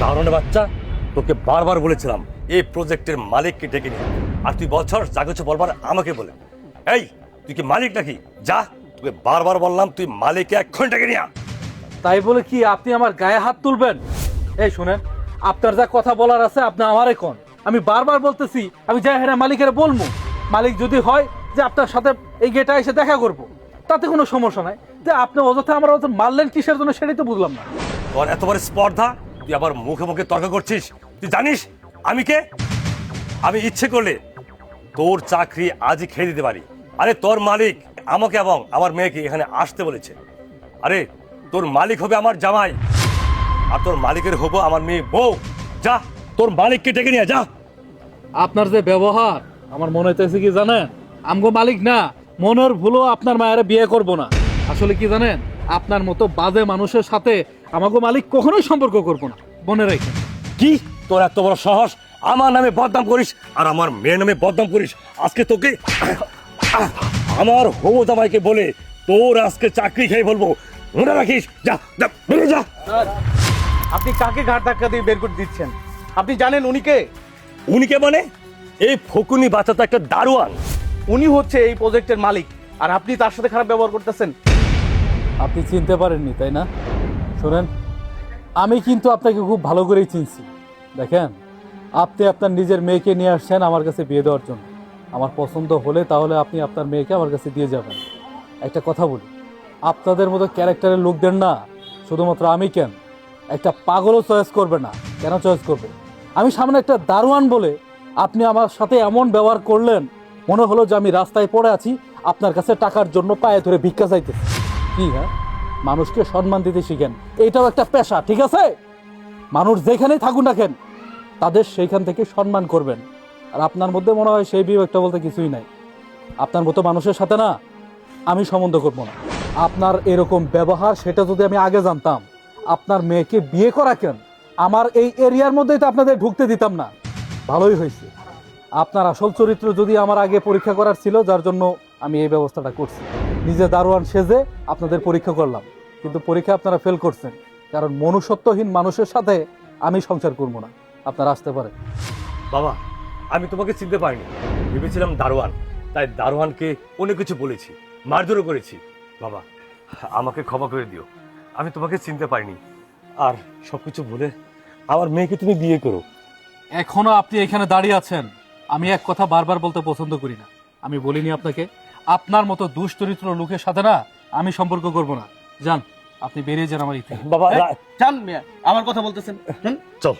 দারুণের বাচ্চা তোকে বারবার বলেছিলাম এই প্রজেক্টের মালিককে ডেকে নিয়ে। আর তুই বছর যা কিছু বলবার আমাকে বলে। এই তুই কি মালিক নাকি? যা তোকে বারবার বললাম তুই মালিককে এক্ষণ ডেকে নিয়ে তাই বলে কি আপনি আমার গায়ে হাত তুলবেন? এই শুনেন আপনার যা কথা বলার আছে আপনি আমারে কোন? আমি বারবার বলতেছি আমি যাই হ্যাঁ মালিকের বলব মালিক যদি হয় যে আপনার সাথে এই গেটা এসে দেখা করব তাতে কোনো সমস্যা নাই। যে আপনি অযথা আমার অযথা মারলেন কিসের জন্য সেটাই তো বুঝলাম না। তোর এত বড় স্পর্ধা তুই আবার মুখে মুখে তর্ক করছিস? তুই জানিস আমি কে? আমি ইচ্ছে করলে তোর চাকরি আজই খেয়ে দিতে পারি। আরে তোর মালিক আমাকে এবং আমার মেয়েকে এখানে আসতে বলেছে। আরে তোর মালিক হবে আমার জামাই। আর তোর মালিকের হব আমার মেয়ে বউ। যা, তোর মালিককে ডেকে নিয়ে যা। আপনার যে ব্যবহার, আমার মনে হইতেছে কি জানেন? আমগো মালিক না, মনের ভুলও আপনার মায়ের বিয়ে করব না। আসলে কি জানেন? আপনার মতো বাজে মানুষের সাথে আমাগো মালিক কখনোই সম্পর্ক করব না। মনে রাখেন কি? তোর এত বড় সাহস? আমার নামে বদনাম করিস আর আমার মেয়ের নামে বদনাম করিস? আজকে তোকে আমার হবু জামাইকে বলে তোর আজকে চাকরি খেয়ে বলব মনে রাখিস? যা যা বেরিয়ে যা। আপনি কাকে ঘাট ধাক্কা দিয়ে বের করে দিচ্ছেন? আপনি জানেন উনিকে উনিকে উনি মানে? এই ফকুনি বাচ্চা তো একটা দারোয়ান। উনি হচ্ছে এই প্রজেক্টের মালিক আর আপনি তার সাথে খারাপ ব্যবহার করতেছেন? আপনি চিনতে পারেননি, তাই না? শোনেন, আমি কিন্তু আপনাকে খুব ভালো করেই চিনছি। দেখেন, আপনি আপনার নিজের মেয়েকে নিয়ে আসছেন আমার কাছে বিয়ে দেওয়ার জন্য। আমার পছন্দ হলে তাহলে আপনি আপনার মেয়েকে আমার কাছে দিয়ে যাবেন। একটা কথা বলি, আপনাদের মতো ক্যারেক্টারের লোকদের না, শুধুমাত্র আমি কেন? একটা পাগলও চয়েস করবে না। কেন চয়েস করবে? আমি সামনে একটা দারোয়ান বলে আপনি আমার সাথে এমন ব্যবহার করলেন, মনে হলো যে আমি রাস্তায় পড়ে আছি, আপনার কাছে টাকার জন্য পায়ে ধরে ভিক্ষা চাইতেছি। কি হ্যাঁ? মানুষকে সম্মান দিতে শিখেন। এটাও একটা পেশা, ঠিক আছে? মানুষ যেখানেই থাকুন রাখেন তাদের সেইখান থেকে সম্মান করবেন। আর আপনার মধ্যে মনে হয় সেই বিবেকটা বলতে কিছুই নাই। আপনার মতো মানুষের সাথে না, আমি সম্বন্ধ করব না। আপনার এরকম ব্যবহার, সেটা যদি আমি আগে জানতাম, আপনার মেয়েকে বিয়ে করা কেন, আমার এই এরিয়ার মধ্যেই তো আপনাদের ঢুকতে দিতাম না। ভালোই হয়েছে। আপনার আসল চরিত্র যদি আমার আগে পরীক্ষা করার ছিল, যার জন্য আমি এই ব্যবস্থাটা করছি। নিজে দারোয়ান সেজে আপনাদের পরীক্ষা করলাম। কিন্তু পরীক্ষা আপনারা ফেল করছেন। কারণ মনুষ্যত্বহীন মানুষের সাথে আমি সংসার করব না। আপনারা আসতে পারেন। বাবা আমি তোমাকে চিনতে পারিনি। ভেবেছিলাম দারোয়ান। তাই দারোয়ানকে অনেক কিছু বলেছি। মারধরও করেছি। বাবা আমাকে ক্ষমা করে দিও। আমি তোমাকে চিনতে পারিনি। আর সবকিছু বলে আমার মেয়েকে তুমি বিয়ে করো। এখনও আপনি এখানে দাঁড়িয়ে আছেন। আমি এক কথা বারবার বলতে পছন্দ করি না। আমি বলিনি আপনাকে আপনার মতো দুশ্চরিত্র লোকের সাথে না আমি সম্পর্ক করব না। যান আপনি বেরিয়ে যান আমার ইতি। বাবা যান মিয়া, আমার কথা বলতেছেন। চল।